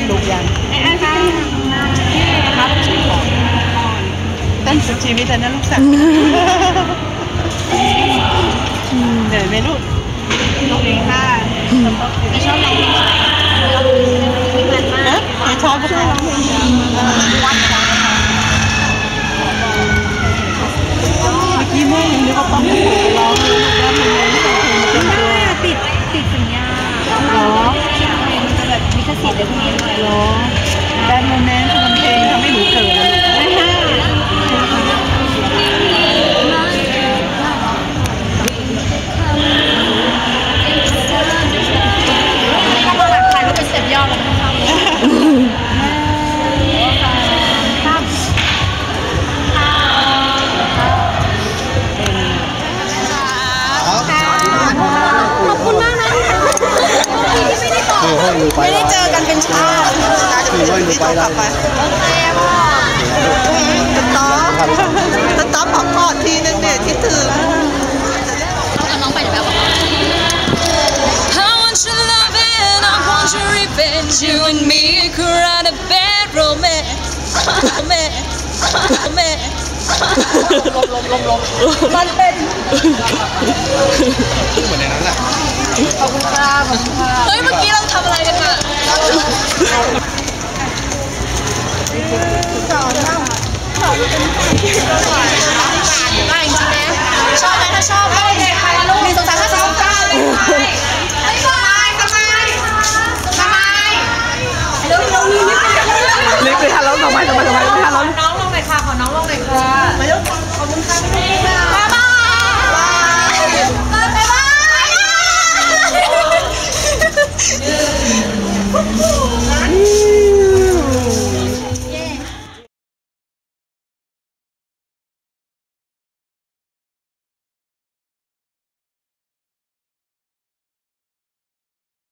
ครับลูกยังตั้งสุดชีวิตแล้วนะลูกสาวเหนื่อยไหมลูกลูกเองค่ะชอบร้องเพ แบนโมเมนต์ทำเพลงทำให้หนูเกิดอะลูกก็มาถ่ายรูปเป็นสเต็ปย่อแล้วนะคะขอบคุณมากนะที่ไม่ได้บอกคือให้มือไปไม่ได้เจอกันเป็นชาติ ขี่ว่าอยู่ไปได้แม่ว่าตะต๊อบตะต๊อบขอกอดทีนึงเนี่ยคิดถึงเอาน้องไปเดี๋ยวแม่ your revenge, you and me could write a bad romance. romance. romance. ลมลมลมลมมันเป็นเหมือนในนั้นแหละขอบคุณค่ะขอบคุณค่ะ ชอบไหมถ้าชอบก็มีสงสามห้าสงสามไม่สบายสบายสบายเร็วเร็วรีบไปทานร้อนทำไมทำไมทำไมไม่ทันร้อนน้องลงหน่อยค่ะขอน้องลงหน่อยค่ะ